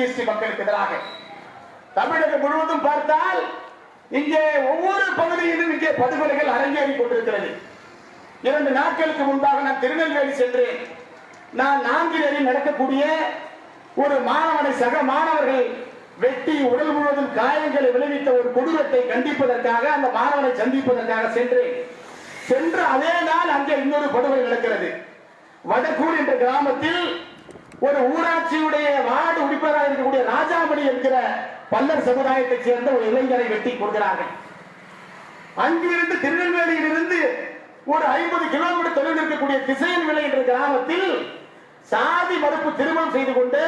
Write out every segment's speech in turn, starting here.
ST மக்களுக்கு எதிராக. தமிழகம் முழுவதும் பார்த்தால் இங்கே ஒவ்வொரு பகுதியிலும் இங்கே படுகொலைகள் அரங்கேறிக் கொண்டிருக்கிறது. இரண்டு நாட்களுக்கு முன்பாக நான் திருநெல்வேலி சென்றேன். நான் நான்கிலரில் நடக்கக்கூடிய ஒரு மாணவனை சக மாணவர்கள் வெட்டி உடல் முழுவதும் காயங்களை விளைவித்த ஒரு கொடூரத்தை கண்டிப்பதற்காக அந்த மாணவனை சந்திப்பதற்காக சென்றேன். சென்று அதே நாள் அங்கே இன்னொரு படுகொலை நடக்கிறது. வடக்கூர் என்ற கிராமத்தில் ஒரு ஊராட்சியுடைய வார்டு உறுப்பினராக இருக்கக்கூடிய ராஜாமணி என்கிற பல்லர் சமுதாயத்தைச் சேர்ந்த ஒரு இளைஞரை வெட்டி கொடுக்கிறார்கள் அங்கிருந்து திருநெல்வேலியிலிருந்து ஒரு ஐம்பது கிலோமீட்டர் தொலைவில் இருக்கக்கூடிய திசையன் விலை என்ற கிராமத்தில் சாதி மறுப்பு திருமணம் செய்து கொண்டு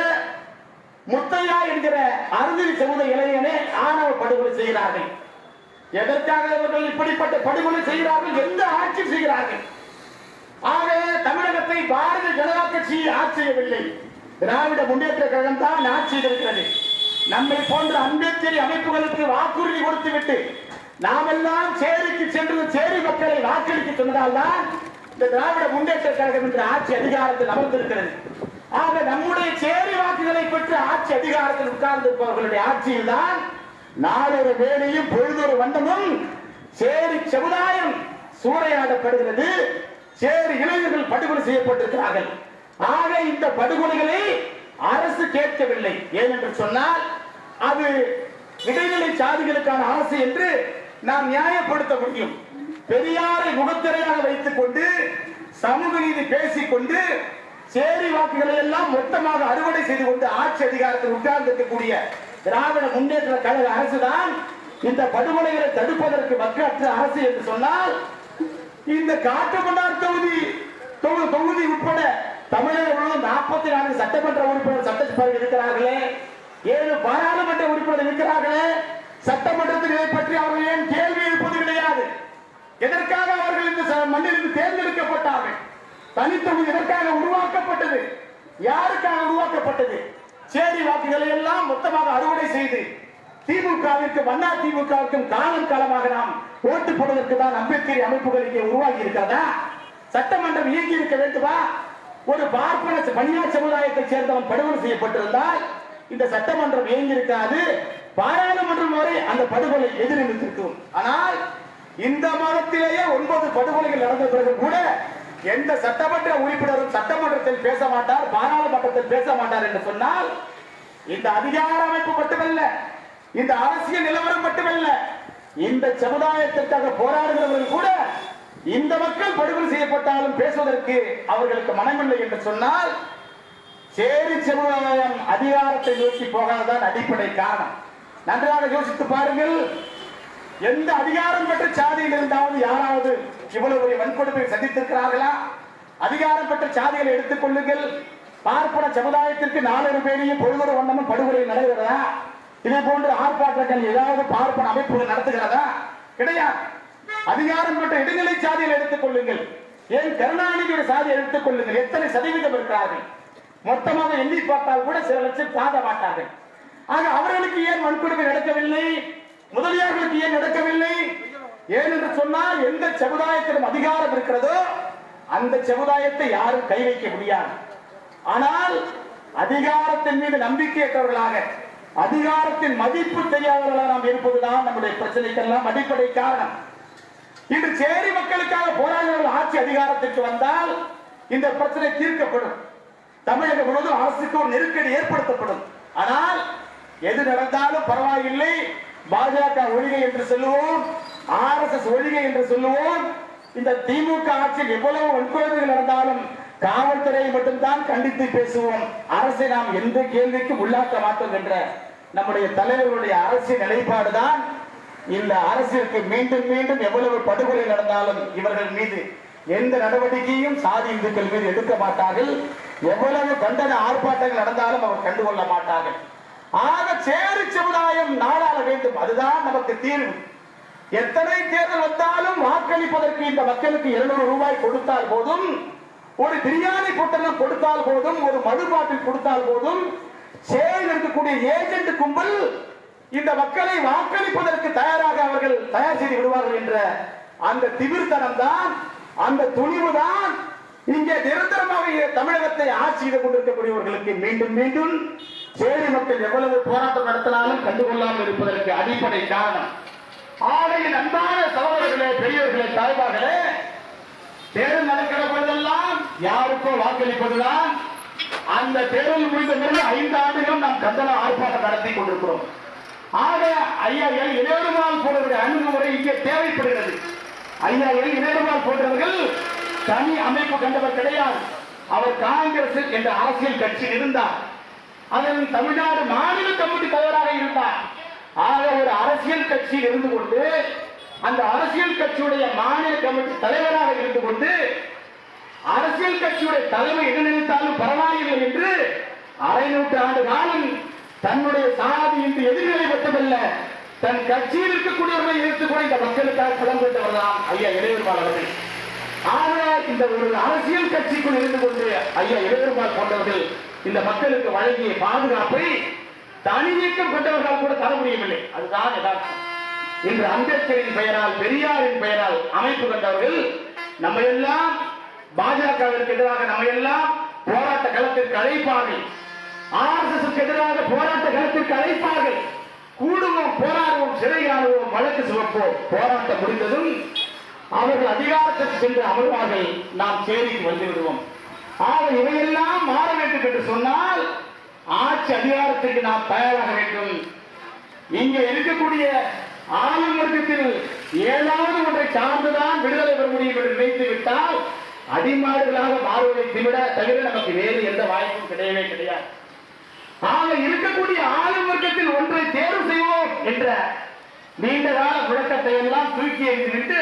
முத்தையா என்கிற அருந்திரி சமுதாய இளைஞனை ஆணவ படுகொலை செய்கிறார்கள். எதற்காக இவர்கள் இப்படிப்பட்ட படுகொலை செய்கிறார்கள்? எந்த ஆட்சி செய்கிறார்கள். ஆக தமிழகத்தை பாரதிய ஜனதா கட்சி ஆட்சி செய்யவில்லை. திராவிட முன்னேற்ற கழகம் தான் ஆட்சி செய்திருக்கிறது. நம்மை போன்ற அம்பேத்கரி அமைப்புகளுக்கு வாக்குறுதி கொடுத்துவிட்டு நாமெல்லாம் சேரிக்கு சென்று சேரி மக்களை வாக்களிக்க சொன்னதால்தான் இந்த திராவிட முன்னேற்ற கழகம் என்ற ஆட்சி அதிகாரத்தில் அமர்ந்திருக்கிறது. ஆக நம்முடைய சேரி வாக்குகளை பெற்று ஆட்சி அதிகாரத்தில் உட்கார்ந்திருப்பவர்களுடைய ஆட்சியில் தான் நாளொரு வேலையும் பொழுதொரு வண்டமும் சேரி சமுதாயம் சூறையாடப்படுகிறது. சேரி இளைஞர்கள் படுகொலை செய்யப்பட்டிருக்கிறார்கள். ஆக இந்த படுகொலைகளை அரசு கேட்கவில்லை. ஏனென்று சொன்னால் அது இடைநிலை சாதிகளுக்கான அரசு என்று நாம் நியாயப்படுத்த முடியும். பெரியாரை முகத்திரையாக வைத்துக் கொண்டு சமூக நீதி பேசிக்கொண்டு சேரி வாக்குகளை எல்லாம் மொத்தமாக அறுவடை செய்து கொண்டு ஆட்சி அதிகாரத்தில் உட்கார்ந்து இருக்கக்கூடிய திராவிட முன்னேற்ற கழக அரசுதான் இந்த படுகொலைகளை தடுப்பதற்கு மக்களற்ற அரசு என்று சொன்னால் இந்த காட்டுமன்னார் தொகுதி தொகுதி உட்பட தமிழக முழுவதும் நாற்பத்தி நான்கு சட்டமன்ற உறுப்பினர் சட்டசபையில் இருக்கிறார்களே. ஏழு பாராளுமன்ற உறுப்பினர் இருக்கிறார்களே. சட்டமன்றத்தில் இதை பற்றி அவர்கள் ஏன் கேள்வி எழுப்பது கிடையாது? எதற்காக அவர்கள் இந்த ச- மண்ணிலிருந்து தேர்ந்தெடுக்கப்பட்டார்கள்? தனித்தொகுதி எதற்காக உருவாக்கப்பட்டது? யாருக்காக உருவாக்கப்பட்டது? சேரி வாக்குகளை எல்லாம் மொத்தமாக அறுவடை செய்து திமுகவிற்கு வண்ணா திமுகவிற்கும் காலம் காலமாக நாம் ஓட்டு போடுவதற்கு தான் அம்பேத்கரி அமைப்புகள் இங்கே உருவாகி இருக்கிறதா? சட்டமன்றம் இயங்கி இருக்க வேண்டுமா? ஒரு பார்ப்பன பணியார் சமுதாயத்தை சேர்ந்தவன் படுகொலை செய்யப்பட்டிருந்தால் இந்த சட்டமன்றம் இயங்கி இருக்காது பாராளுமன்றம் வரை அந்த படுகொலை எதிர்நிறுத்திருக்கும் ஆனால் இந்த மாதத்திலேயே ஒன்பது படுகொலைகள் நடந்த பிறகு கூட எந்த சட்டமன்ற உறுப்பினரும் சட்டமன்றத்தில் பேச மாட்டார் பாராளுமன்றத்தில் பேச மாட்டார் என்று சொன்னால் இந்த அதிகார அமைப்பு மட்டுமல்ல. இந்த அரசியல் நிலவரம் மட்டுமல்ல இந்த சமுதாயத்திற்காக போராடுகிறவர்கள் கூட இந்த மக்கள் படுகொலை செய்யப்பட்டாலும் பேசுவதற்கு அவர்களுக்கு மனமில்லை என்று சொன்னால் சேரி சமுதாயம் அதிகாரத்தை நோக்கி போகாததான் அடிப்படை காரணம். நன்றாக யோசித்து பாருங்கள் எந்த அதிகாரம் பெற்ற சாதியில் இருந்தாவது யாராவது இவ்வளவு ஒரு வன்கொடுமை சந்தித்திருக்கிறார்களா? அதிகாரம் பெற்ற சாதிகளை எடுத்துக் கொள்ளுங்கள். பார்ப்பன சமுதாயத்திற்கு நாலு பேரையும் பொழுதொரு வண்ணமும் படுகொலை நடக்கிறதா? இதே போன்ற ஆர்ப்பாட்டங்கள் ஏதாவது பார்ப்பன அமைப்புகள் நடத்துகிறதா? கிடையாது. அதிகாரம் பெற்ற இடைநிலை சாதியில் எடுத்துக் கொள்ளுங்கள். ஏன் கருணாநிதியுடைய சாதியை எடுத்துக் கொள்ளுங்கள்? எத்தனை சதவீதம் இருக்கிறார்கள்? மொத்தமாக எண்ணி பார்த்தால் கூட சில லட்சம் பாத மாட்டார்கள். ஆக அவர்களுக்கு ஏன் வன்கொடுமை நடக்கவில்லை? முதலியார்களுக்கு ஏன் நடக்கவில்லை? ஏன் என்று சொன்னால் எந்த சமுதாயத்திலும் அதிகாரம் இருக்கிறதோ அந்த சமுதாயத்தை யாரும் கை வைக்க முடியாது. ஆனால் அதிகாரத்தின் மீது நம்பிக்கையற்றவர்களாக அதிகாரத்தின் மதிப்பு தெரியாதவர்களாக நாம் இருப்பதுதான் நம்முடைய பிரச்சனைக்கெல்லாம் அடிப்படை காரணம். இன்று சேரி மக்களுக்காக போராடுகிறவர்கள் ஆட்சி அதிகாரத்திற்கு வந்தால் இந்த பிரச்சனை தீர்க்கப்படும். தமிழகம் முழுவதும் அரசுக்கு ஒரு நெருக்கடி ஏற்படுத்தப்படும். ஆனால் எது நடந்தாலும் பரவாயில்லை. பாஜக ஒழிகை என்று சொல்லுவோம் ஆர்எஸ்எஸ் ஒழிகை என்று சொல்லுவோம். இந்த திமுக ஆட்சியில் எவ்வளவு வன்கொடுமைகள் நடந்தாலும் காவல்துறையை மட்டும்தான் கண்டித்து பேசுவோம். அரசை நாம் எந்த கேள்விக்கும் உள்ளாக்க மாட்டோம் என்ற நம்முடைய தலைவர்களுடைய அரசியல் நிலைப்பாடுதான். இந்த அரசிற்கு மீண்டும் மீண்டும் எவ்வளவு படுகொலை நடந்தாலும் இவர்கள் மீது எந்த நடவடிக்கையும் சாதி இந்துக்கள் மீது எடுக்க மாட்டார்கள். எவ்வளவு கண்டன ஆர்ப்பாட்டங்கள் நடந்தாலும் அவர் கண்டுகொள்ள மாட்டார்கள். ஆக சேரி சமுதாயம் நாடாள வேண்டும். அதுதான் நமக்கு தீர்வு. எத்தனை தேர்தல் வந்தாலும் வாக்களிப்பதற்கு இந்த மக்களுக்கு இருநூறு ரூபாய் கொடுத்தால் போதும். ஒரு பிரியாணி பொட்டலம் கொடுத்தால் போதும். ஒரு மது பாட்டில் கொடுத்தால் போதும். சேரில் இருக்கக்கூடிய ஏஜென்ட் கும்பல் இந்த மக்களை வாக்களிப்பதற்கு தயாராக அவர்கள் தயார் செய்து விடுவார்கள் என்ற அந்த திமிர்த்தனம் தான் அந்த துணிவு தான் இங்கே நிரந்தரமாக தமிழகத்தை ஆட்சி செய்து கொண்டிருக்கக்கூடியவர்களுக்கு மீண்டும் மீண்டும் சேரி மக்கள் எவ்வளவு போராட்டம் நடத்தினாலும் கண்டுகொள்ளாமல் இருப்பதற்கு அடிப்படை காரணம். ஆலையின் அன்பான சகோதரர்களே பெரியவர்களே தாய்மார்களே தேர்தல் நடக்கிற பொழுதெல்லாம் யாருக்கோ வாக்களிப்பதுதான் அந்த தேர்தல் முடிந்த பிறகு ஐந்து ஆண்டுகளும் நாம் கண்டன ஆர்ப்பாட்டம் நடத்தி கொண்டிருக்கிறோம். ஆக ஐயா எல் இளையருமாள் போன்றவருடைய அணுகுமுறை இங்கே தேவைப்படுகிறது. ஐயா எல் இளையருமாள் போன்றவர்கள் தனி அமைப்பு கண்டவர் கிடையாது. அவர் காங்கிரஸ் என்ற அரசியல் கட்சியில் இருந்தார். அதன் தமிழ்நாடு மாநில கமிட்டி தலைவராக இருந்தார். ஆக ஒரு அரசியல் கட்சி இருந்து கொண்டு அந்த அரசியல் கட்சியுடைய மாநில கமிட்டி தலைவராக இருந்து கொண்டு அரசியல் கட்சியுடைய தலைமை என்ன நினைத்தாலும் அரை நூற்றாண்டு காலம் தன்னுடைய சாதி என்று எதிர்நிலை பெற்றதல்ல. தன் கட்சியில் இருக்கக்கூடியவர்களை எதிர்த்து கூட இந்த மக்களுக்காக களம் தான் ஐயா இளையர்பால் அவர்கள். ஆனால் இந்த ஒரு அரசியல் கட்சிக்குள் இருந்து கொண்டு ஐயா இளையர்பால் போன்றவர்கள் இந்த மக்களுக்கு வழங்கிய பாதுகாப்பை தனி இயக்கம் கொண்டவர்களால் கூட தர முடியவில்லை. அதுதான் யதார்த்தம். இன்று அம்பேத்கரின் பெயரால் பெரியாரின் பெயரால் அமைப்பு கண்டவர்கள் நம்ம எல்லாம் பாஜகவிற்கு எதிராக நம்ம எல்லாம் போராட்ட களத்திற்கு அழைப்பார்கள். ஆர்எஸ்எஸ்க்கு எதிராக போராட்ட களத்திற்கு அழைப்பார்கள். கூடுவோம் போராடுவோம் சிறையாடுவோம் வழக்கு சுமப்போம். போராட்டம் முடிந்ததும் அவர்கள் அதிகாரத்திற்கு சென்று அமர்வார்கள். நாம் சேரிக்கு வந்துவிடுவோம் ஆக இவையெல்லாம் மாற வேண்டும் என்று சொன்னால் ஆட்சி அதிகாரத்திற்கு நாம் தயாராக வேண்டும். இங்கே இருக்கக்கூடிய ஆளும் வர்க்கத்தில் ஏதாவது ஒன்றை சார்ந்துதான் விடுதலை பெற முடியும் என்று நினைத்து விட்டால் அடிமாடுகளாக மாறுவதை தவிர தவிர நமக்கு வேறு எந்த வாய்ப்பும் கிடையவே கிடையாது. நாலு வர்க்கத்தில் ஒன்றை தேர்வு செய்வோம் என்ற நீண்ட கால முழக்கத்தை எல்லாம் தூக்கி எறிந்துவிட்டு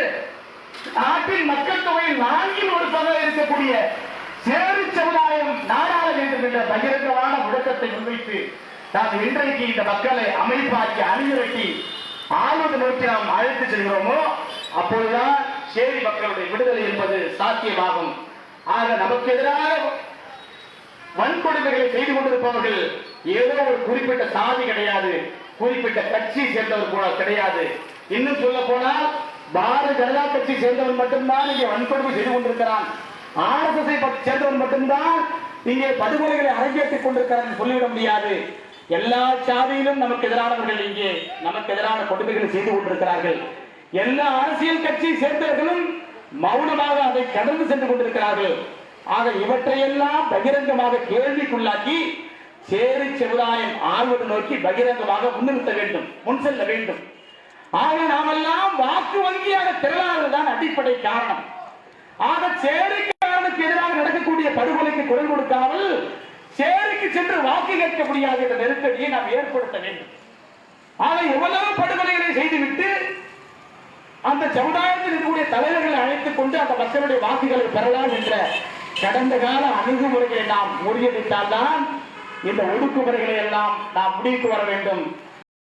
நாட்டின் மக்கள் தொகையில் நான்கில் ஒரு பங்காக இருக்கக்கூடிய சேரி சமுதாயம் நாடாள வேண்டும் என்ற பகிரங்கமான முழக்கத்தை முன்வைத்து நாம் இன்றைக்கு இந்த மக்களை அமைப்பாக்கி அணிதிரட்டி ஆளுநர் நோக்கி நாம் அழைத்து செல்கிறோமோ அப்பொழுதுதான் சேரி மக்களுடைய விடுதலை என்பது சாத்தியமாகும். ஆக நமக்கு எதிராக வன்கொடுமைகளை செய்து கொண்டிருப்பவர்கள் ஏதோ ஒரு குறிப்பிட்ட சாதி கிடையாது. குறிப்பிட்ட கட்சியை சேர்ந்தவர் கூட கிடையாது. இன்னும் சொல்ல போனால் பாரதிய ஜனதா கட்சி சேர்ந்தவன் மட்டும்தான் இங்கே வன்கொடுமை செய்து கொண்டிருக்கிறான். ஆர்எஸ்எஸ் சேர்ந்தவன் மட்டும்தான் இங்கே படுகொலைகளை அரங்கேற்றிக் கொண்டிருக்கிறான் சொல்லிவிட முடியாது. எல்லா சாதியிலும் நமக்கு எதிரானவர்கள் இங்கே நமக்கு எதிரான கொடுமைகளை செய்து கொண்டிருக்கிறார்கள். எல்லா அரசியல் கட்சியை சேர்ந்தவர்களும் மௌனமாக அதை கடந்து சென்று கொண்டிருக்கிறார்கள். ஆக இவற்றையெல்லாம் பகிரங்கமாக கேள்விக்குள்ளாக்கி சேரி செவுதாயம் ஆழ்வது நோக்கி பகிரங்கமாக முன்னிறுத்த வேண்டும் முன் செல்ல வேண்டும். ஆக நாமெல்லாம் வாக்கு வங்கியாக திரளாததுதான் அடிப்படை காரணம். ஆக சேருக்காரனுக்கு எதிராக நடக்கக்கூடிய படுகொலைக்கு குரல் கொடுக்காமல் சேருக்கு சென்று வாக்கு கேட்க முடியாது என்ற நெருக்கடியை நாம் ஏற்படுத்த வேண்டும். ஆக எவ்வளவு படுகொலைகளை செய்துவிட்டு அந்த சமுதாயத்தில் இருக்கக்கூடிய தலைவர்களை அழைத்துக் கொண்டு அந்த மக்களுடைய வாக்குகளை பெறலாம் என்ற கடந்த கால அணுகுமுறைகளை நாம் முறியடித்தால்தான் இந்த ஒடுக்குமுறைகளை எல்லாம் நாம் முடிவுக்கு வர வேண்டும்.